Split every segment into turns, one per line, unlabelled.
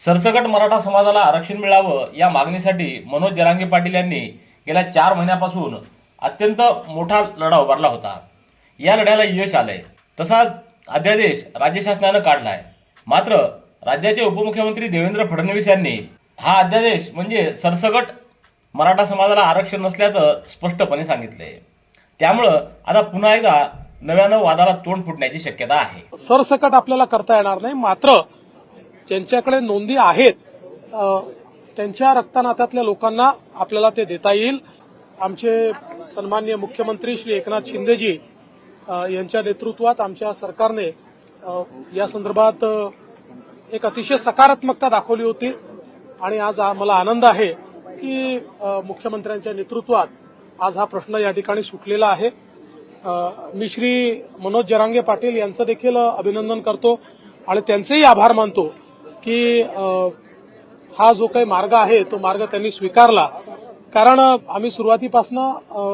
सरसकट मराठा समाजाला आरक्षण मिळावं या मागणीसाठी मनोज जरांगे पाटील यांनी गेल्या चार महिन्यापासून अत्यंत मोठा लढा उभारला होता. या लढ्याला यश आलंय. तसा अध्यादेश राज्य शासनानं काढलाय. मात्र राज्याचे उपमुख्यमंत्री देवेंद्र फडणवीस यांनी हा अध्यादेश म्हणजे सरसकट मराठा समाजाला आरक्षण नसल्याचं स्पष्टपणे सांगितलंय. त्यामुळं आता पुन्हा एकदा नव्यानं वादाला तोंड फुटण्याची शक्यता आहे.
सरसकट आपल्याला करता येणार नाही. मात्र ज्यांच्याकडे नोंदी आहेत त्यांच्या रक्तनात्यातल्या लोकांना आपल्याला ते देता येईल. आमचे सन्मान्य मुख्यमंत्री श्री एकनाथ शिंदेजी यांच्या नेतृत्वात आमच्या सरकारने या संदर्भात एक अतिशय सकारात्मकता दाखवली होती. आणि आज मला आनंद आहे की मुख्यमंत्र्यांच्या नेतृत्वात आज हा प्रश्न या ठिकाणी सुटलेला आहे. मी श्री मनोज जरांगे पाटील यांचं देखील अभिनंदन करतो आणि त्यांचेही आभार मानतो की हा जो काही मार्ग आहे तो मार्ग त्यांनी स्वीकारला. कारण आम्ही सुरुवातीपासून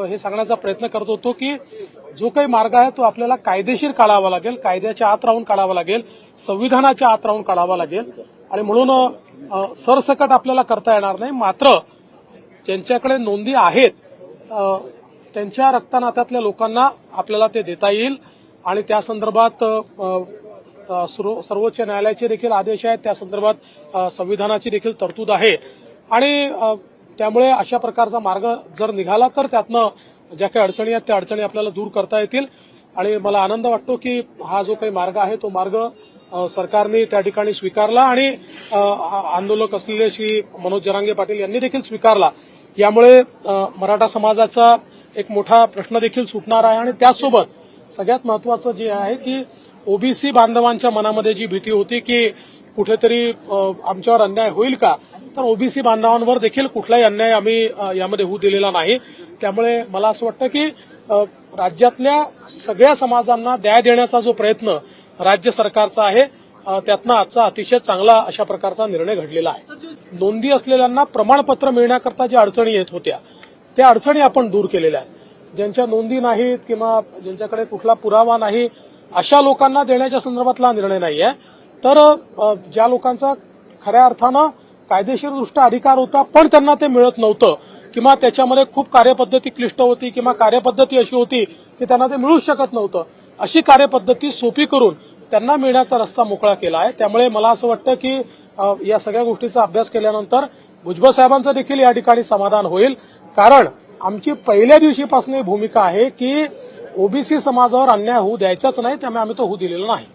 हे सांगण्याचा प्रयत्न करत होतो की जो काही मार्ग आहे तो आपल्याला कायदेशीर काढावा लागेल कायद्याच्या आत राहून काढावा लागेल संविधानाच्या आत राहून काढावा लागेल. आणि म्हणून सरसकट आपल्याला करता येणार नाही. मात्र ज्यांच्याकडे नोंदी आहेत त्यांच्या रक्तनात्यातल्या लोकांना आपल्याला ते देता येईल. आणि त्या संदर्भात सर्वोच्च न्यायालयाचे देखील आदेश आहेत. त्या संदर्भात संविधानाची देखील तरतूद आहे. आणि त्यामुळे अशा प्रकारचा मार्ग जर निघाला तर त्यातनं ज्या काही अडचणी आहेत त्या अडचणी आपल्याला दूर करता येतील. आणि मला आनंद वाटतो की हा जो काही मार्ग आहे तो मार्ग सरकारने त्या ठिकाणी स्वीकारला आणि आंदोलक असलेले श्री मनोज जरांगे पाटील यांनी देखील स्वीकारला. यामुळे मराठा समाजाचा एक मोठा प्रश्न देखील सुटणार आहे. आणि त्याचसोबत सगळ्यात महत्वाचं जे आहे की ओबीसी बांधवांच्या मनामध्ये जी भीती होती की कुठेतरी आमच्यावर अन्याय होईल का तर ओबीसी बांधवांवर देखील कुठलाही अन्याय आम्ही यामध्ये होऊ दिलेला नाही. त्यामुळे मला असं वाटतं की राज्यातल्या सगळ्या समाजांना द्याय देण्याचा जो प्रयत्न राज्य सरकारचा आहे त्यातनं आजचा अतिशय चांगला अशा प्रकारचा निर्णय घडलेला आहे. नोंदी असलेल्यांना प्रमाणपत्र मिळण्याकरता ज्या अडचणी येत होत्या त्या अडचणी आपण दूर केलेल्या आहेत. ज्यांच्या नोंदी नाहीत किंवा ज्यांच्याकडे कुठला पुरावा नाही अशा लोकांना देण्याच्या संदर्भातला निर्णय नाही आहे तर ज्या लोकांचा खऱ्या अर्थानं कायदेशीरदृष्ट्या अधिकार होता पण त्यांना ते मिळत नव्हतं किंवा त्याच्यामध्ये खूप कार्यपद्धती क्लिष्ट होती किंवा कार्यपद्धती अशी होती की त्यांना ते मिळूच शकत नव्हतं अशी कार्यपद्धती सोपी करून त्यांना मिळण्याचा रस्ता मोकळा केला आहे. त्यामुळे मला असं वाटतं की या सगळ्या गोष्टीचा अभ्यास केल्यानंतर भुजबळ साहेबांचं देखील या ठिकाणी समाधान होईल. कारण आमची पहिल्या दिवशीपासून ही भूमिका आहे की ओबीसी समाजावर अन्याय होऊ द्यायचाच नाही त्यामुळे आम्ही तो होऊ दिलेला नाही.